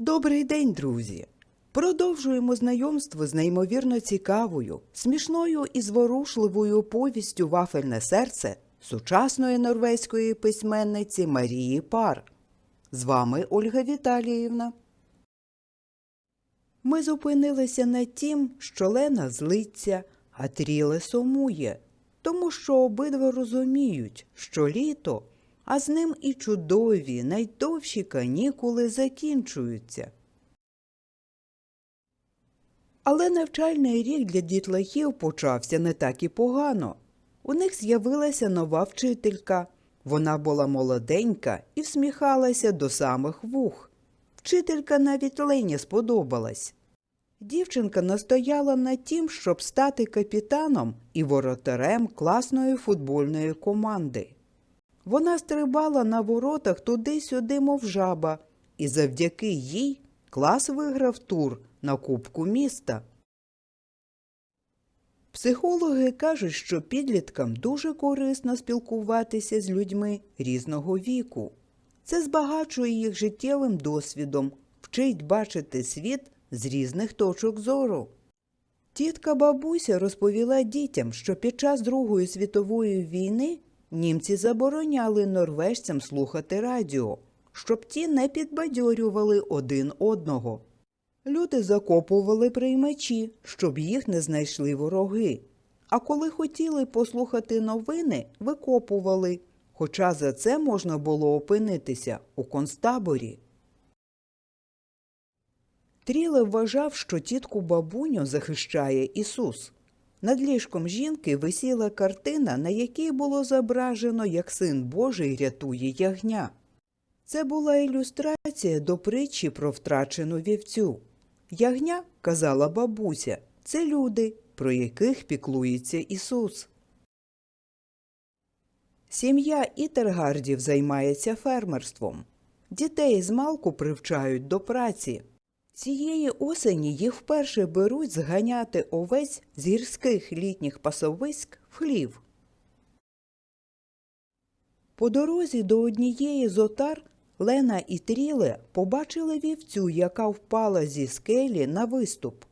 Добрий день, друзі! Продовжуємо знайомство з неймовірно цікавою, смішною і зворушливою повістю Вафельне серце сучасної норвезької письменниці Марії Пар. З вами Ольга Віталіївна. Ми зупинилися на тім, що Лена злиться, а Тріле сумує, тому що обидва розуміють, що літо, а з ним і чудові, найдовші канікули закінчуються. Але навчальний рік для дітлахів почався не так і погано. У них з'явилася нова вчителька. Вона була молоденька і всміхалася до самих вух. Вчителька навіть Лені сподобалась. Дівчинка настояла на тім, щоб стати капітаном і воротарем класної футбольної команди. Вона стрибала на воротах туди-сюди, мов жаба, і завдяки їй клас виграв тур на Кубку міста. Психологи кажуть, що підліткам дуже корисно спілкуватися з людьми різного віку. Це збагачує їх життєвим досвідом, вчить бачити світ з різних точок зору. Тітка бабуся розповіла дітям, що під час Другої світової війни німці забороняли норвежцям слухати радіо, щоб ті не підбадьорювали один одного. Люди закопували приймачі, щоб їх не знайшли вороги. А коли хотіли послухати новини, викопували, хоча за це можна було опинитися у концтаборі. Тріле вважав, що тітку бабуню захищає Ісус. Над ліжком жінки висіла картина, на якій було зображено, як син Божий рятує ягня. Це була ілюстрація до притчі про втрачену вівцю. Ягня, казала бабуся, це люди, про яких піклується Ісус. Сім'я Ітергардів займається фермерством. Дітей з малку привчають до праці. Цієї осені їх вперше беруть зганяти овець з гірських літніх пасовиськ в хлів. По дорозі до однієї з отар Лена і Тріле побачили вівцю, яка впала зі скелі на виступ.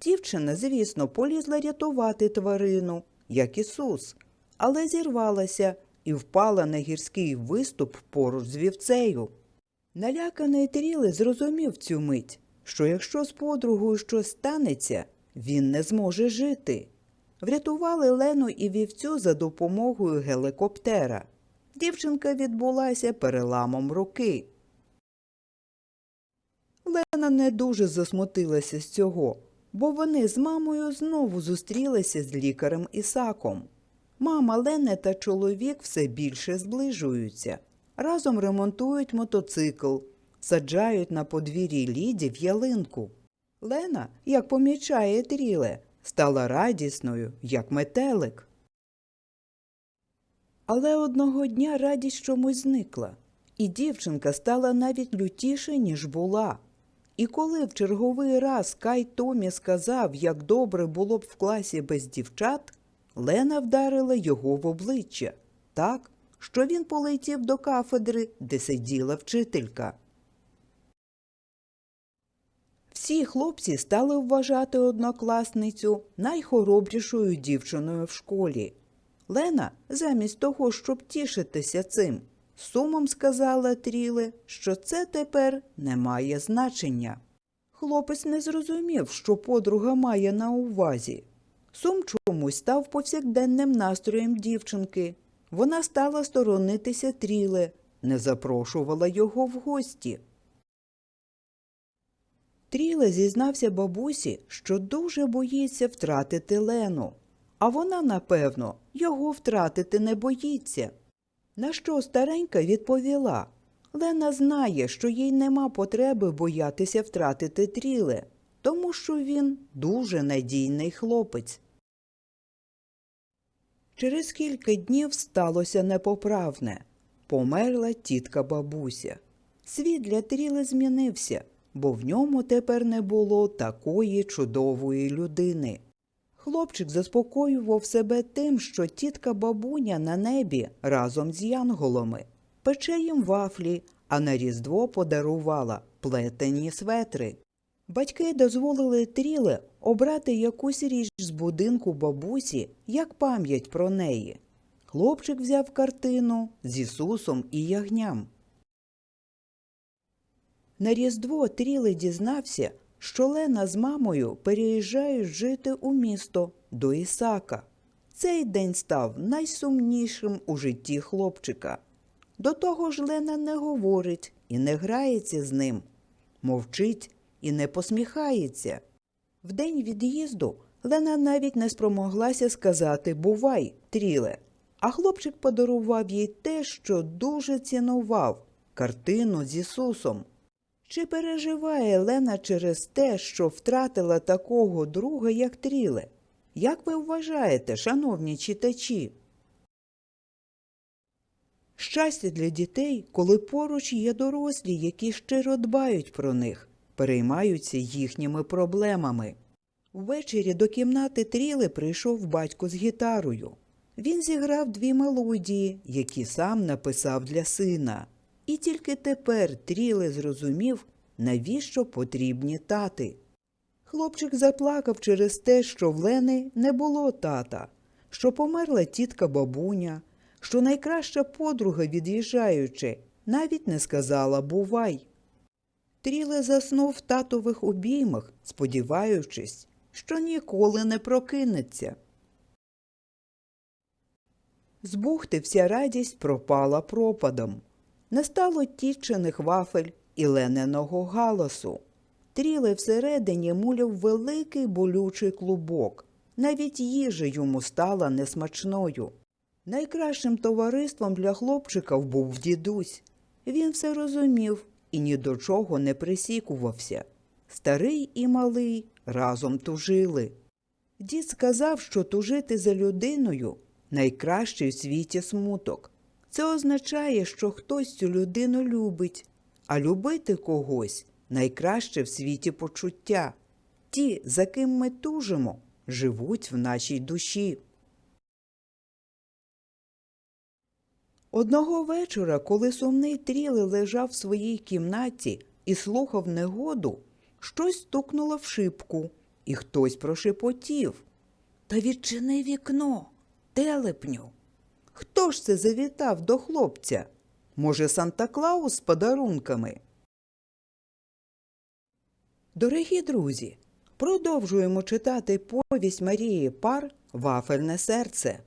Дівчина, звісно, полізла рятувати тварину, як Ісус, але зірвалася і впала на гірський виступ поруч з вівцею. Наляканий Тріле зрозумів цю мить, що якщо з подругою щось станеться, він не зможе жити. Врятували Лену і вівцю за допомогою геликоптера. Дівчинка відбулася переламом руки. Лена не дуже засмутилася з цього, бо вони з мамою знову зустрілися з лікарем Ісаком. Мама Лени та чоловік все більше зближуються. Разом ремонтують мотоцикл, саджають на подвір'ї лідів ялинку. Лена, як помічає Тріле, стала радісною, як метелик. Але одного дня радість чомусь зникла, і дівчинка стала навіть лютіше, ніж була. І коли в черговий раз Кай Томі сказав, як добре було б в класі без дівчат, Лена вдарила його в обличчя так, що він полетів до кафедри, де сиділа вчителька. Всі хлопці стали вважати однокласницю найхоробрішою дівчиною в школі. Лена, замість того, щоб тішитися цим, сумом сказала Тріле, що це тепер не має значення. Хлопець не зрозумів, що подруга має на увазі. Сум чомусь став повсякденним настроєм дівчинки. Вона стала сторонитися Тріле, не запрошувала його в гості. Тріле зізнався бабусі, що дуже боїться втратити Лену, а вона, напевно, його втратити не боїться. На що старенька відповіла Лена знає, що їй нема потреби боятися втратити Тріле, тому що він дуже надійний хлопець. Через кілька днів сталося непоправне. Померла тітка бабуся. Світ для Тріли змінився, бо в ньому тепер не було такої чудової людини. Хлопчик заспокоював себе тим, що тітка бабуня на небі разом з янголами, пече їм вафлі, а на Різдво подарувала плетені светри. Батьки дозволили Тріле обрати якусь річ з будинку бабусі як пам'ять про неї. Хлопчик взяв картину з Ісусом і ягням. На Різдво Тріле дізнався, що Лена з мамою переїжджають жити у місто до Ісака. Цей день став найсумнішим у житті хлопчика. До того ж Лена не говорить і не грається з ним, мовчить і не посміхається. В день від'їзду Лена навіть не спромоглася сказати Бувай, Тріле, а хлопчик подарував їй те, що дуже цінував картину з Ісусом. Чи переживає Лена через те, що втратила такого друга, як Тріле? Як ви вважаєте, шановні читачі? Щастя для дітей, коли поруч є дорослі, які щиро дбають про них, переймаються їхніми проблемами. Ввечері до кімнати Тріли прийшов батько з гітарою. Він зіграв дві мелодії, які сам написав для сина. І тільки тепер Тріле зрозумів, навіщо потрібні тати. Хлопчик заплакав через те, що в Лени не було тата, що померла тітка бабуня, що найкраща подруга, від'їжджаючи, навіть не сказала бувай. Тріле заснув в татових обіймах, сподіваючись, що ніколи не прокинеться. З бухти вся радість пропала пропадом. Не стало тічених вафель і лененого галасу. Тріле всередині муляв великий болючий клубок. Навіть їжа йому стала несмачною. Найкращим товариством для хлопчика був дідусь. Він все розумів і ні до чого не присікувався. Старий і малий разом тужили. Дід сказав, що тужити за людиною найкращий в світі смуток. Це означає, що хтось цю людину любить, а любити когось найкраще в світі почуття. Ті, за ким ми тужимо, живуть в нашій душі. Одного вечора, коли сумний тріли лежав в своїй кімнаті і слухав негоду, щось стукнуло в шибку, і хтось прошепотів. Та відчини вікно, телепню. Хто ж це завітав до хлопця? Може, Санта Клаус з подарунками? Дорогі друзі, продовжуємо читати повість Марії Пар Вафельне серце.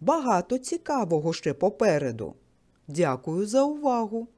Багато цікавого ще попереду. Дякую за увагу!